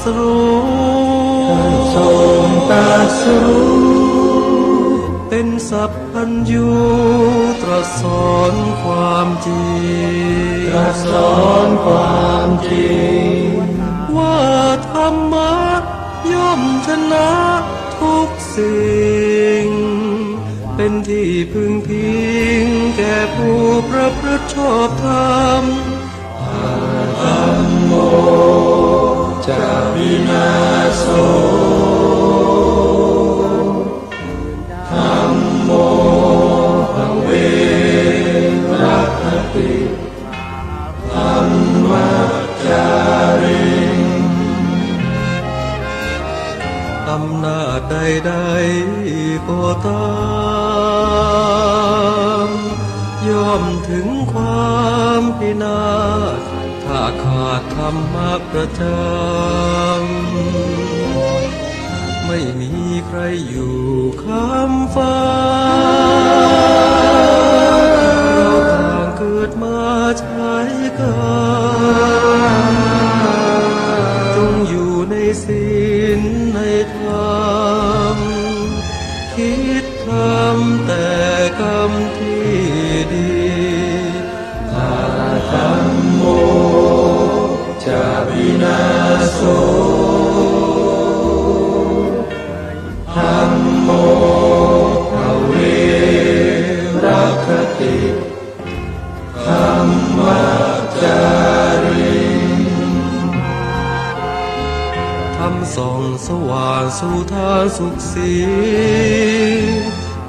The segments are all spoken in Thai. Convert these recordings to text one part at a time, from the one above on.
สรู้ทรงตรัสรู้เป็นสัพพัญญูตรัสสอนความจริงตรัสสอนความจริง ว่าธรรมะย่อมชนะทุกสิ่ง เป็นที่พึงพิงแก่ผู้ประพฤติชอบธรรมจะวินาธรรมโม อำนาจใดๆก็ตามย่อมถึงความพินาศถ้าขาด รรมะประจำไม่มีใครอยู่ข้ามฟ้าเราต่างเกิดมาใช้กัน ส่องสว่างสู่ทางสุขสี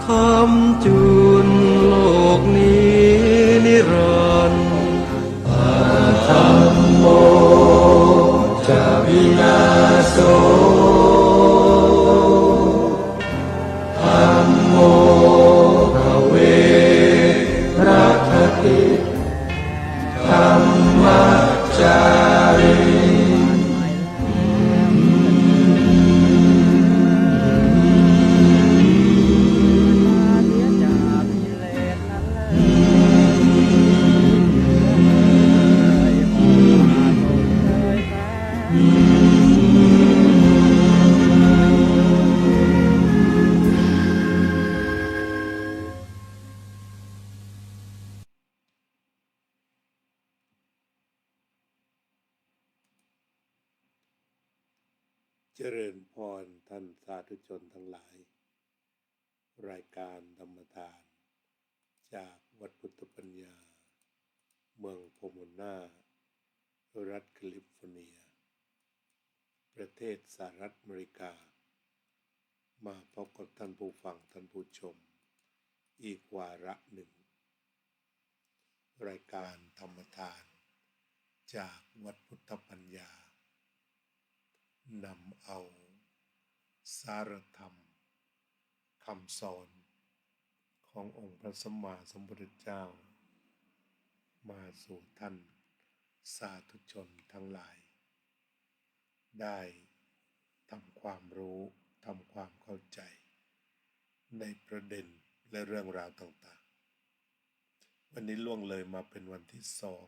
คำจุนโลกนี้นิรันดร์ธร โเจริญพรท่านสาธุชนทั้งหลาย รายการธรรมทาน จากวัดพุทธปัญญา เมืองโพมนา รัฐแคลิฟอร์เนีย ประเทศสหรัฐอเมริกา มาพบกับท่านผู้ฟังท่านผู้ชม อีกวาระหนึ่ง รายการธรรมทาน จากวัดพุทธปัญญา นำเอา สารธรรมคำสอน ขององค์พระสัมมาสัมพุทธเจ้า มาสู่ท่านสาธุชนทั้งหลาย ได้ทำความรู้ทำความเข้าใจ ในประเด็นและเรื่องราวต่างๆ วันนี้ล่วงเลยมาเป็นวันที่สอง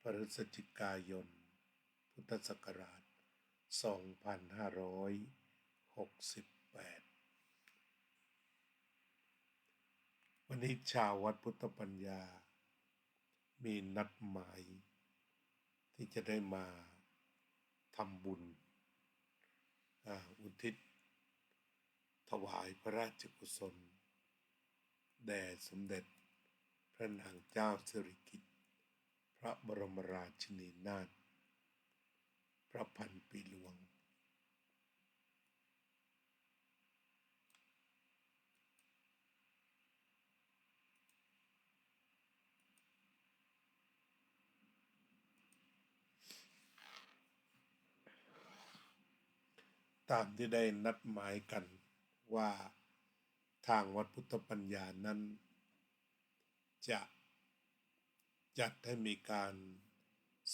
พฤศจิกายน พุทธศักราช 2568 วันนี้ชาววัดพุทธปัญญา มีนัดหมาย ที่จะได้มาทำบุญอุทิศ ถวายพระราชกุศล แด่สมเด็จพระนางเจ้าสิริกิติ์พระบรมราชินีนาถ พระพันปีหลวง ตามที่ได้นัดหมายกันว่าทางวัดพุทธปัญญานั้น จะจัดให้มีการ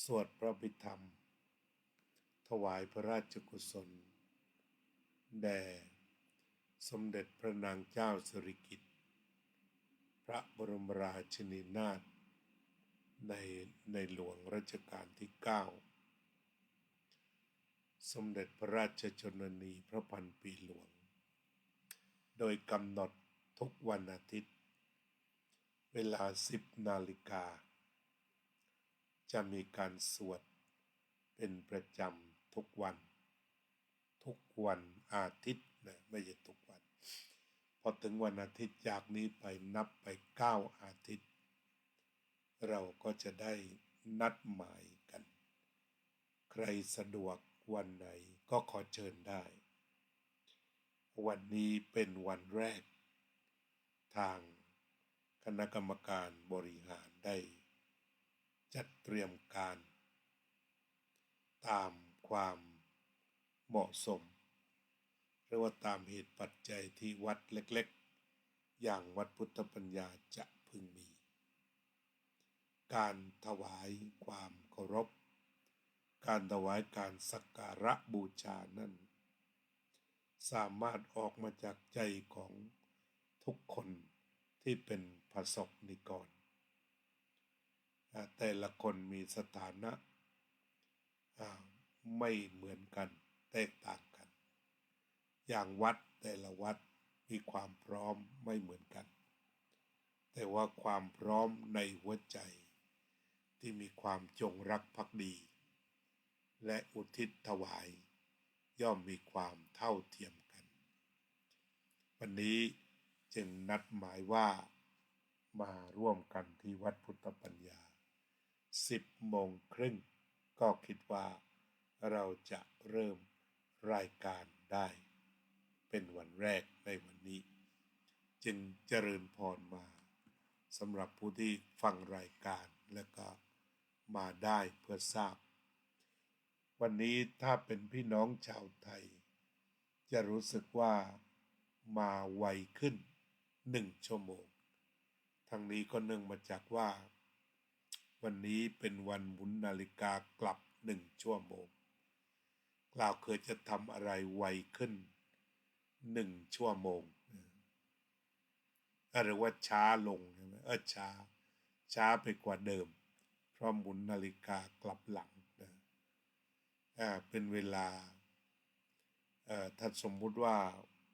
สวดพระพิธรรม ถวายพระราชกุศล แด่ สมเด็จพระนางเจ้าสิริกิติ์พระบรมราชินีนาถในในหลวงรัชกาลที่ 9 สมเด็จพระราชชนนีพระพันปีหลวง โดยกำหนดทุกวันอาทิตย์ เวลา 10 นาฬิกา จะมีการสวดเป็นประจำ ทุกวัน ทุกวันอาทิตย์นะไม่ใช่ทุกวัน พอถึงวันอาทิตย์จากนี้ไปนับไป9อาทิตย์ เราก็จะได้นัดหมายกัน ใครสะดวกวันไหนก็ขอเชิญได้ วันนี้เป็นวันแรก ทางคณะกรรมการบริหารได้ จัดเตรียมการ ตาม ความเหมาะสม หรือว่าตามเหตุปัจจัยที่วัดเล็กๆ อย่างวัดพุทธปัญญาจะพึงมี การถวายความเคารพ การถวายการสักการะบูชานั้นสามารถออกมาจากใจของทุกคนที่เป็นผสกนิกร แต่ละคนมีสถานะ ไม่เหมือนกันแตกต่างกัน อย่างวัดแต่ละวัดมีความพร้อมไม่เหมือนกัน แต่ว่าความพร้อมในหัวใจ ที่มีความจงรักภักดี และอุทิศถวาย ย่อมมีความเท่าเทียมกัน วันนี้จึงนัดหมายว่ามาร่วมกันที่วัดพุทธปัญญา 10โมงครึ่งก็คิดว่า เราจะเริ่มรายการได้ เป็นวันแรกในวันนี้ จึงเจริญพรมาสำหรับผู้ที่ฟังรายการและก็มาได้เพื่อทราบ วันนี้ถ้าเป็นพี่น้องชาวไทย จะรู้สึกว่ามาไวขึ้นหนึ่งชั่วโมง ทั้งนี้ก็เนื่องมาจากว่า วันนี้เป็นวันหมุนนาฬิกากลับหนึ่งชั่วโมง กล่าวเคยจะทำอะไรไวขึ้นหนึ่งชั่วโมงหรือว่าช้าลงใช่ไหมเออช้า ช้าไปกว่าเดิม เพราะหมุนนาฬิกากลับหลังนะอ่าเป็นเวลาเอ่อถ้าสมมุติว่า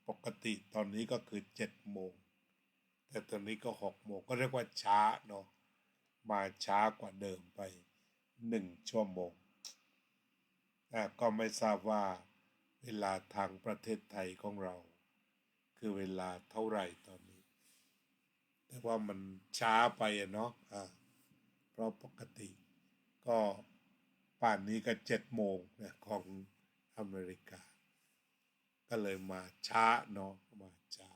ปกติตอนนี้ก็คือเจ็ดโมง แต่ตอนนี้ก็หกโมงก็เรียกว่าช้าเนาะมาช้ากว่าเดิมไปหนึ่งชั่วโมง ก็ไม่ทราบว่าเวลาทางประเทศไทยของเรา คือเวลาเท่าไหร่ตอนนี้ แต่ว่ามันช้าไปอะเนาะะเพราะปกติ ก็ป่านนี้ก็เจ็ดโมงนะของอเมริกา ก็เลยมาช้าเนาะมาช้า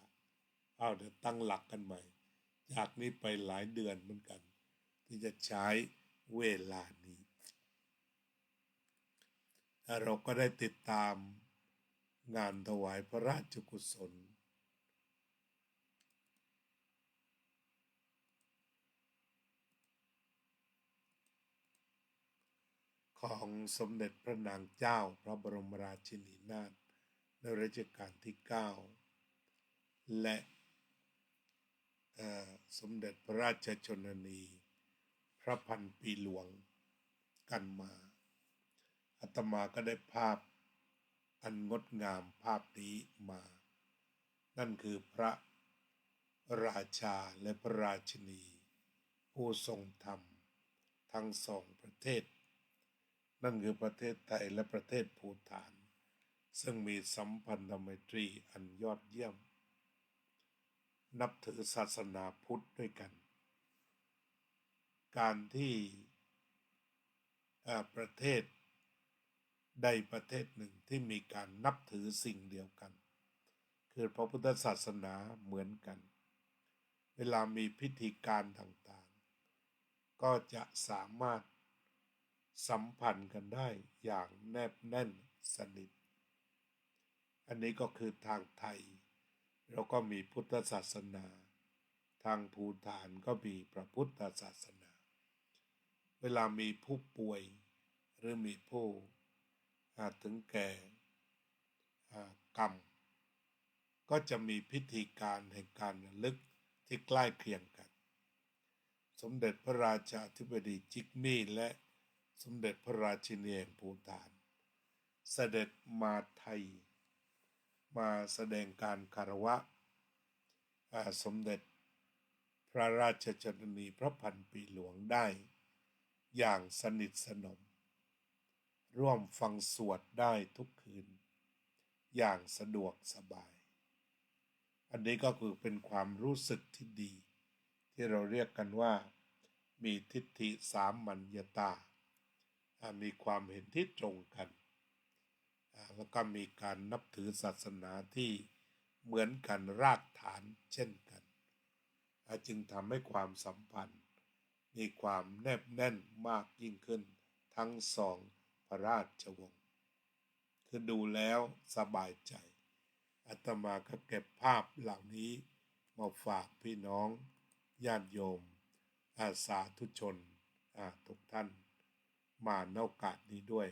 เอาเดี๋ยวตั้งหลักกันใหม่จากนี้ไปหลายเดือนเหมือนกัน ที่จะใช้เวลานี้ เราก็ได้ติดตามงานถวายพระราชกุศล ของสมเด็จพระนางเจ้าพระบรมราชินีนาถในรัชกาลที่ 9 และสมเด็จพระราชชนนี พระพันปีหลวงกันมา อาตมาก็ได้ภาพอันงดงามภาพนี้มา นั่นคือพระราชาและพระราชินี ผู้ทรงธรรม ทั้งสองประเทศ นั่นคือประเทศไทยและประเทศภูฏาน ซึ่งมีสัมพันธไมตรีอันยอดเยี่ยม นับถือศาสนาพุทธด้วยกัน การที่ประเทศ ใดประเทศหนึ่งที่มีการนับถือสิ่งเดียวกัน คือพระพุทธศาสนาเหมือนกัน เวลามีพิธีการต่างๆ ก็จะสามารถสัมพันธ์กันได้อย่างแนบแน่นสนิท อันนี้ก็คือทางไทยเราก็มีพุทธศาสนา ทางภูฐานก็มีพระพุทธศาสนา เวลามีผู้ป่วยหรือมีผู้ อาจถึงแก่กรรม ก็จะมีพิธีการแห่งการระลึกที่ใกล้เคียงกัน สมเด็จพระราชาธิบดีจิกมี่และสมเด็จพระราชินีแห่งภูฏาน เสด็จมาไทย มาแสดงการคารวะ สมเด็จพระราชชนนีพระพันปีหลวงได้ อย่างสนิทสนม ร่วมฟังสวดได้ทุกคืน อย่างสะดวกสบาย อันนี้ก็คือเป็นความรู้สึกที่ดี ที่เราเรียกกันว่า มีทิฏฐิสามมัญญาอ่ามีความเห็นที่ตรงกัน แล้วก็มีการนับถือศาสนาที่เหมือนกันรากฐานเช่นกัน จึงทำให้ความสัมพันธ์ มีความแนบแน่นมากยิ่งขึ้นทั้งสอง ราชวงศ์คือดูแล้วสบายใจอาตมาก็เก็บภาพเหล่านี้มาฝากพี่น้องญาติโยม อาสาธุชนอาทุกท่าน มาในโอกาสนี้ด้วย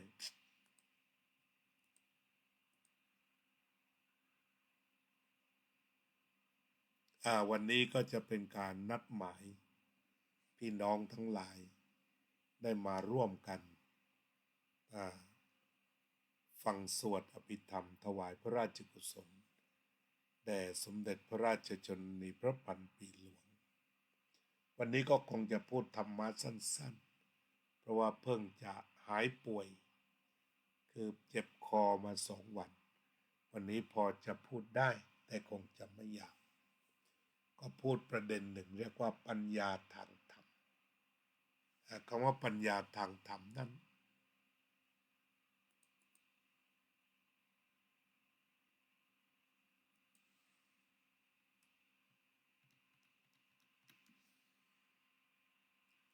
อาวันนี้ก็จะเป็นการนัดหมาย พี่น้องทั้งหลายได้มาร่วมกัน ฟังสวดอภิธรรม ถวายพระราชกุศล แด่สมเด็จพระราชชนนีพระพันปีหลวง วันนี้ก็คงจะพูดธรรมะสั้นๆ เพราะว่าเพิ่งจะหายป่วย คือเจ็บคอมาสองวัน วันนี้พอจะพูดได้แต่คงจะไม่อยากก็พูดประเด็นหนึ่งเรียกว่าปัญญาทางธรรมคำว่าปัญญาทางธรรมนั้น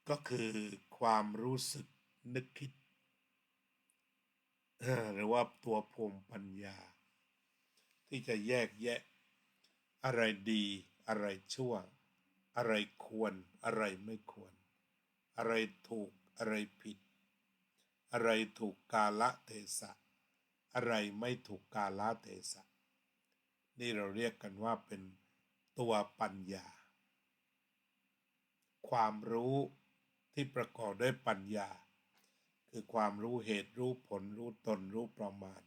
ก็คือความรู้สึกนึกคิด หรือว่าตัวภูมิปัญญา ที่จะแยกแยะ อะไรดี อะไรชั่ว อะไรควร อะไรไม่ควร อะไรถูกอะไรผิด อะไรถูกกาละเทศะ อะไรไม่ถูกกาละเทศะ นี่เราเรียกกันว่าเป็นตัวปัญญา ความรู้ ที่ประกอบด้วยปัญญา คือความรู้เหตุรู้ผลรู้ตนรู้ประมาณ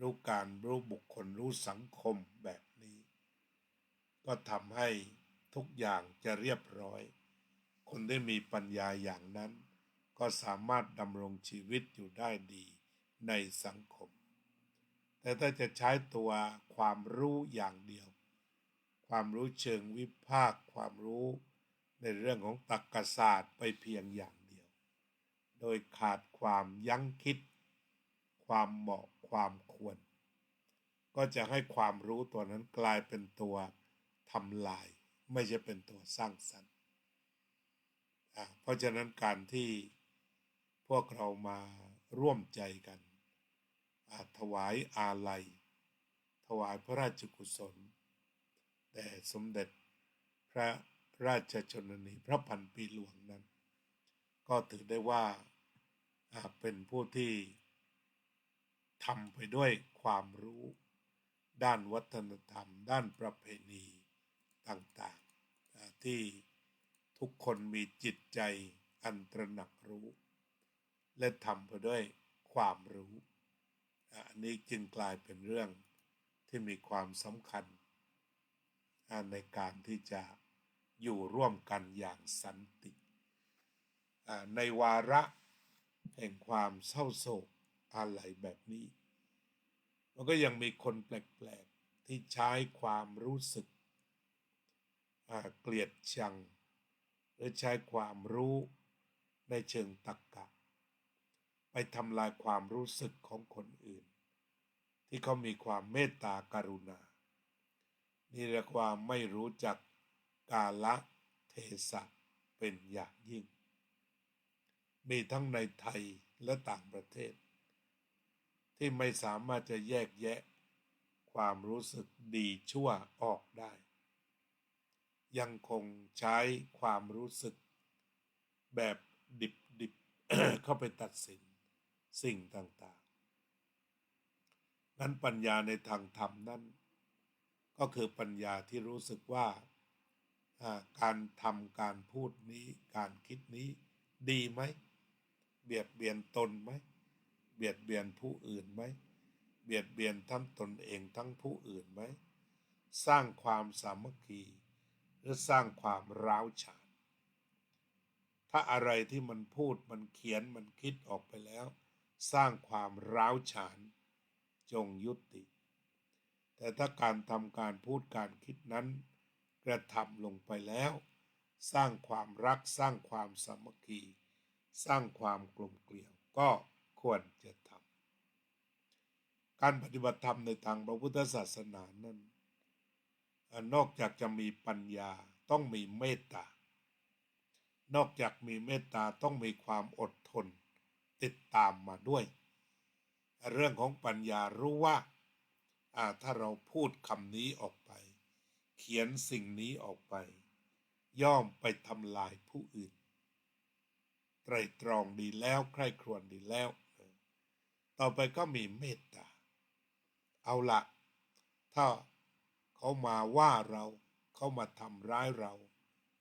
รู้การรู้บุคคลรู้สังคมแบบนี้ ก็ทำให้ทุกอย่างจะเรียบร้อย คนที่มีปัญญาอย่างนั้น ก็สามารถดำรงชีวิตอยู่ได้ดีในสังคม แต่ถ้าจะใช้ตัวความรู้อย่างเดียว ความรู้เชิงวิพากษ์ความรู้ ในเรื่องของตรรกศาสตร์ไปเพียงอย่างเดียว โดยขาดความยั้งคิด ความเหมาะความควร ก็จะให้ความรู้ตัวนั้นกลายเป็นตัวทำลาย ไม่ใช่เป็นตัวสร้างสรรค์เพราะฉะนั้นการที่พวกเรามาร่วมใจกันถวายอาลัย ถวายพระราชกุศลแด่สมเด็จพระ ราชชนนีพระพันปีหลวงนั้น ก็ถือได้ว่าเป็นผู้ที่ทำไปด้วยความรู้ ด้านวัฒนธรรม ด้านประเพณีต่างๆ ที่ทุกคนมีจิตใจอันตระหนักรู้ และทำไปด้วยความรู้ อันนี้จึงกลายเป็นเรื่องที่มีความสำคัญในการที่จะ อยู่ร่วมกันอย่างสันติ ในวาระแห่งความเศร้าโศกอะไรแบบนี้ มันก็ยังมีคนแปลกๆ ที่ใช้ความรู้สึกเกลียดชัง หรือใช้ความรู้ในเชิงตรรกกะ ไปทำลายความรู้สึกของคนอื่น ที่เขามีความเมตตากรุณา นี่เรียกว่าไม่รู้จัก กาละเทศะเป็นอย่างยิ่ง มีทั้งในไทยและต่างประเทศ ที่ไม่สามารถจะแยกแยะ ความรู้สึกดีชั่วออกได้ ยังคงใช้ความรู้สึก แบบดิบดิบเข้าไปตัดสินสิ่งต่างๆ นั้นปัญญาในทางธรรมนั้น ก็คือปัญญาที่รู้สึกว่าอ่า การทำการพูดนี้การคิดนี้ดีไหม เบียดเบียนตนไหม เบียดเบียนผู้อื่นไหม เบียดเบียนทั้งตนเองทั้งผู้อื่นไหม สร้างความสามัคคี หรือสร้างความร้าวฉาน ถ้าอะไรที่มันพูดมันเขียนมันคิดออกไปแล้ว สร้างความร้าวฉานจงยุติ แต่ถ้าการทำการพูดการคิดนั้น กระทำลงไปแล้ว สร้างความรักสร้างความสามัคคี สร้างความกลมเกลียวก็ควรจะทำการปฏิบัติธรรมในทางพระพุทธศาสนานั้นนอกจากจะมีปัญญาต้องมีเมตตานอกจากมีเมตตาต้องมีความอดทน ติดตามมาด้วย เรื่องของปัญญารู้ว่าถ้าเราพูดคำนี้ออกไป เขียนสิ่งนี้ออกไป ย่อมไปทำลายผู้อื่น ไตรตรองดีแล้วใคร่ครวญดีแล้ว ต่อไปก็มีเมตตา เอาละถ้าเขามาว่าเรา เขามาทำร้ายเรา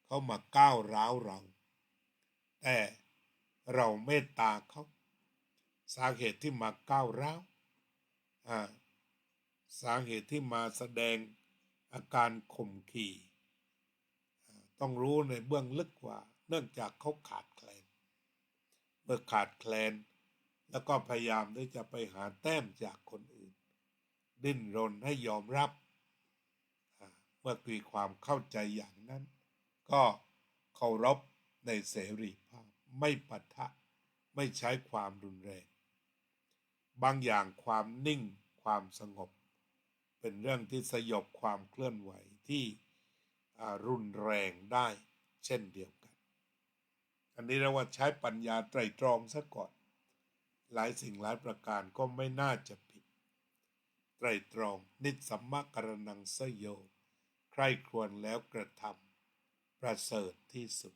เขามาก้าวร้าวเรา แต่เราเมตตาเขาสาเหตุที่มาก้าวร้าวอ่าสาเหตุที่มาแสดง อาการข่มขี่ ต้องรู้ในเบื้องลึกว่า เนื่องจากเขาขาดแคลน เมื่อขาดแคลน แล้วก็พยายามที่จะไปหาแต้มจากคนอื่น ดิ้นรนให้ยอมรับ เมื่อมีความเข้าใจอย่างนั้น ก็เคารพในเสรีภาพ ไม่ปะทะ ไม่ใช้ความรุนแรง บางอย่างความนิ่งความสงบ เป็นเรื่องที่สยบความเคลื่อนไหวที่รุนแรงได้เช่นเดียวกัน อันนี้เรียกว่าใช้ปัญญาไตรตรองซะก่อน หลายสิ่งหลายประการก็ไม่น่าจะผิด ไตรตรองนิสสัมมกรนังสยโย ใครควญแล้วกระทำประเสริฐที่สุด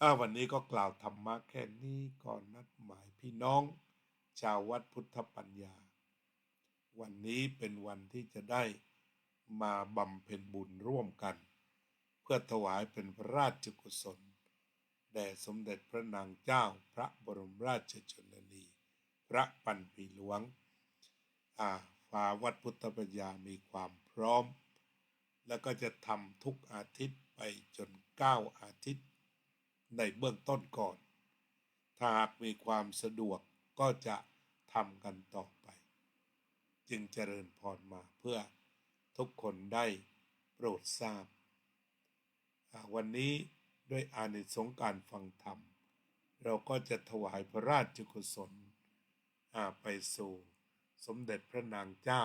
อาวันนี้ก็กล่าวธรรมะแค่นี้ก่อนนัดหมายพี่น้อง ชาววัดพุทธปัญญา วันนี้เป็นวันที่จะได้มาบำเพ็ญบุญร่วมกัน เพื่อถวายเป็นพระราชกุศล แด่สมเด็จพระนางเจ้าพระบรมราชชนนี พระปันปีหลวงอาฟ้าวัดพุทธปัญญามีความพร้อม แล้วก็จะทำทุกอาทิตย์ไปจนเก้าอาทิตย์ ในเบื้องต้นก่อน ถ้าหากมีความสะดวกก็จะทำกันต่อ จึงเจริญพรมาเพื่อทุกคนได้โปรดทราบ วันนี้ด้วยอานิสงการฟังธรรม เราก็จะถวายพระราชกุศลไปสู่ สมเด็จพระนางเจ้า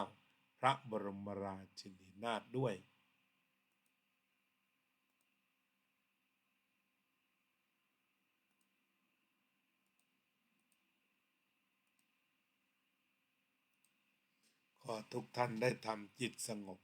พระบรมราชินีนาถด้วย ทุกท่านได้ทำจิตสงบ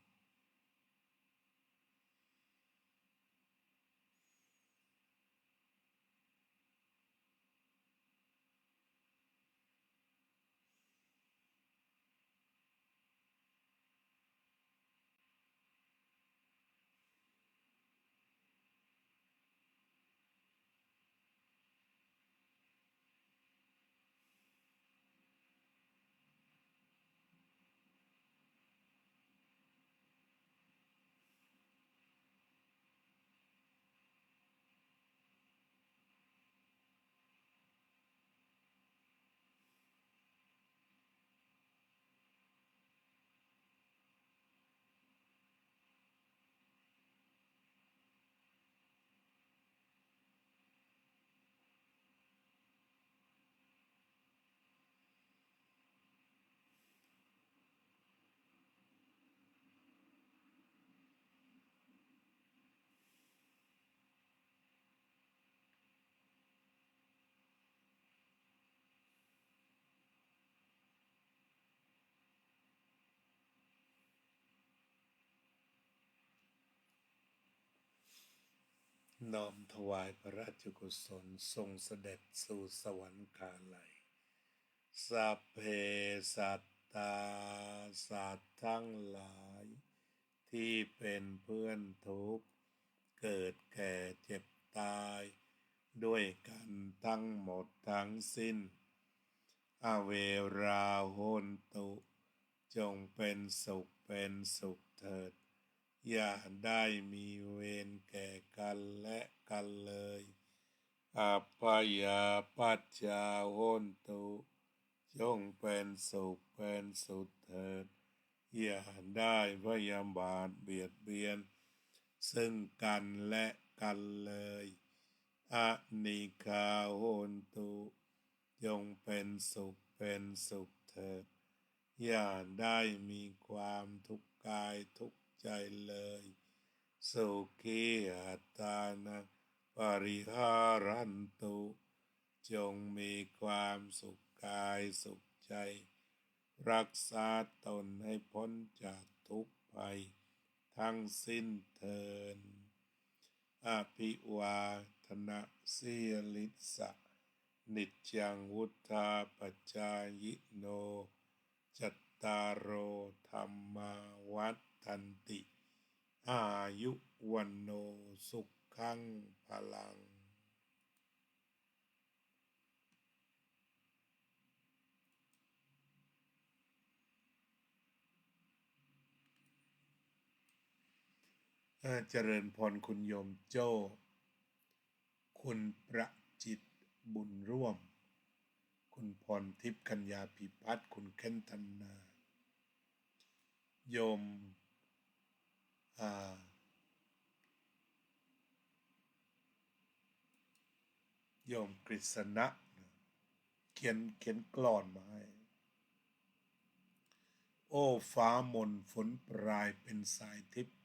น้อมถวายพระราชกุศลทรงเสด็จสู่สวรรคาลัยสัพเพสัตตาสัตว์ทั้งหลาย ที่เป็นเพื่อนทุกข์ เกิดแก่เจ็บตาย ด้วยกันทั้งหมดทั้งสิ้น อเวราโหนตุ จงเป็นสุขเป็นสุขเถิด อย่าได้มีเวรแก่กันและกันเลย อัปปยาปัจจาโหนตุจงเป็นสุขเป็นสุขเถิด อย่าได้พยาบาทเบียดเบียน ซึ่งกันและกันเลยอะนิคาโหนตุจงเป็นสุขเป็นสุขเถิด อย่าได้มีความทุกข์กายทุกข์ ใจเลยสุขีอัตตานังปริหารันตุ จงมีความสุขกายสุขใจ รักษาตนให้พ้นจากทุกภัย ทั้งสิ้นเทินอภิวาทนะเสียลิสะ นิจังวุธาปจายิโน จัตตารโธรรมาวัฏันติ อายุวันโนสุขังพลัง เจริญพรคุณโยมโจ้ คุณประจิตบุญร่วม คุณพรทิพย์กัญญาพิพัฒน์คุณเคนธนา โยม โยมกฤษณะ เขียนเขียนกลอนมาให้ โอ้ฟ้ามนฝนปลายเป็นสายทิพย์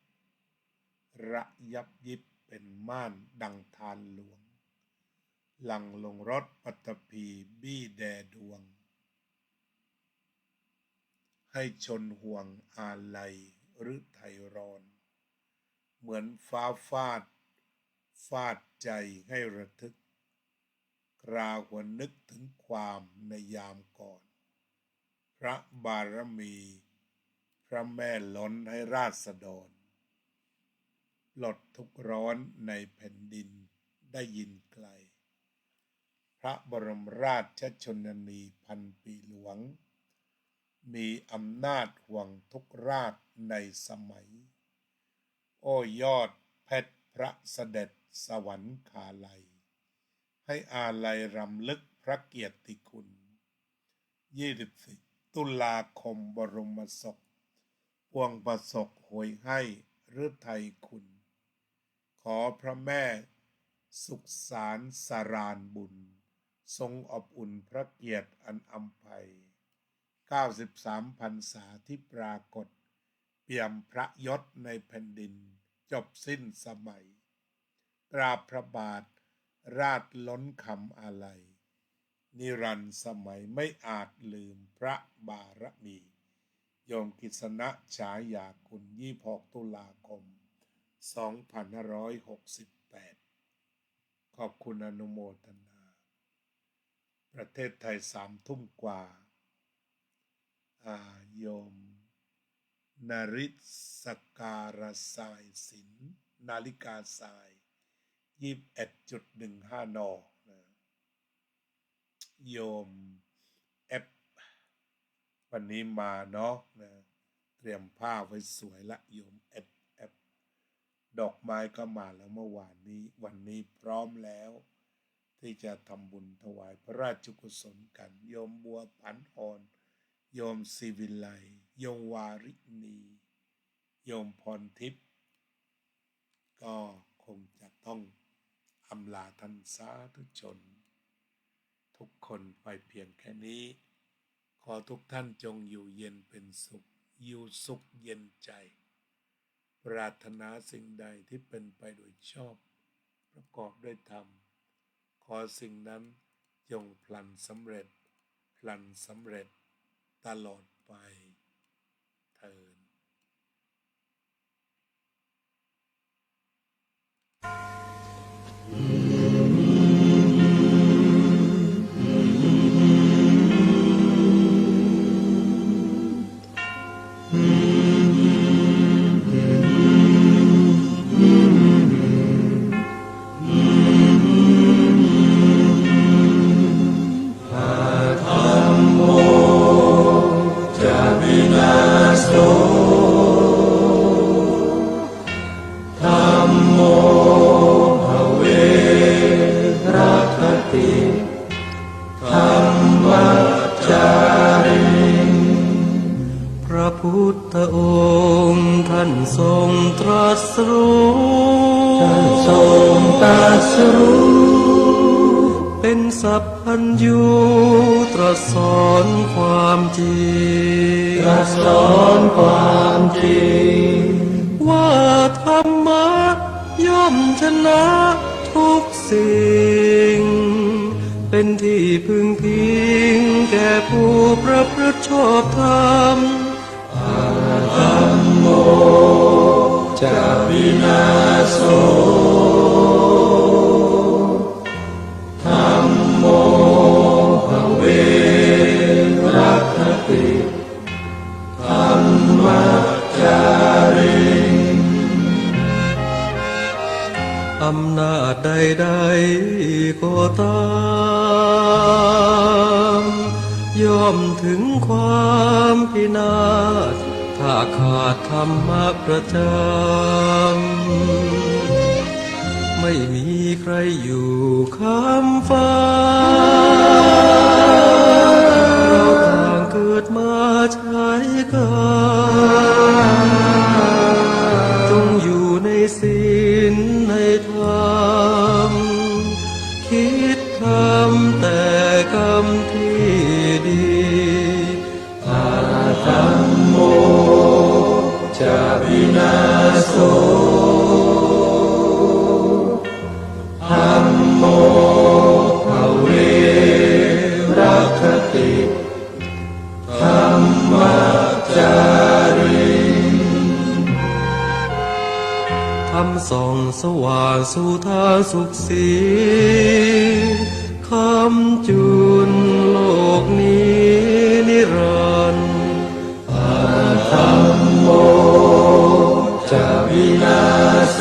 ระยับยิบเป็นม่านดังทานหลวง หลังลงรถปัตตภีบี้แดดวง ให้ชนห่วงอาลัยหรือไทยรอน เหมือนฟ้าฟาด ฟาดใจให้ระทึกกราวหวนนึกถึงความในยามก่อน พระบารมี พระแม่ล้นให้ราษฎรปลดทุกข์ร้อนในแผ่นดินได้ยินไกล พระบรมราชชนนีพันปีหลวง มีอำนาจห่วงทุกราชในสมัย โอ้ยอดเพชรพระเสด็จสวรรคาลัย ให้อาลัยรำลึกพระเกียรติคุณ 24 ตุลาคมบรมศพพวงประสกหวยให้ฤทัยคุณ ขอพระแม่สุขสารสารานบุญ ทรงอบอุ่นพระเกียรติอันอำไพ93พรรษาที่ปรากฏ เปี่ยมพระยศในแผ่นดินจบสิ้นสมัยกราพระบาท ราชล้นคำอาลัยนิรันต์สมัยไม่อาจลืมพระบารมี โยมกิษณะฉายาคุณยี่พกตุลาคม 2568 ขอบคุณอนุโมทนา ประเทศไทยสามทุ่มกว่า อาโยม นาริสการสายสิน นาฬิกาสายยี่สิบเอ็ดจุดหนึ่งห้านอนะโยมเอฟวันนี้มาเนาะนะเตรียมผ้าไว้สวยละโยมเอฟเอฟดอกไม้ก็มาแล้วเมื่อวานนี้ วันนี้พร้อมแล้ว ที่จะทำบุญถวายพระราชกุศลกัน โยมบัวผันอ่อน โยมศิวิไล โยมวาริณี โยมพรทิพย์ก็คงจะต้องอำลาท่านสาธุชน ทุกคนไปเพียงแค่นี้ ขอทุกท่านจงอยู่เย็นเป็นสุข อยู่สุขเย็นใจ ปรารถนาสิ่งใดที่เป็นไปโดยชอบ ประกอบด้วยธรรม ขอสิ่งนั้นจงพลันสำเร็จ พลันสำเร็จตลอดไป เทิน รัสรู้ เป็นสัพพัญญูตรัสสอนความจริงตรัสสอนความจริง ว่าธรรมะย่อมชนะทุกสิ่ง เป็นที่พึงพิงแก่ผู้ประพฤติชอบธรรมจะวินาโำนาจใดๆก็ตามย่อมถึงความพินาศถ้าขาดธรรมะประจำไม่มีใครอยู่ข้ามฟ้าเรา ส่องสว่างสู่ทาสุขสีคำจุนโลกนี้นิรันดร์อาธรรมโมจะวินาศ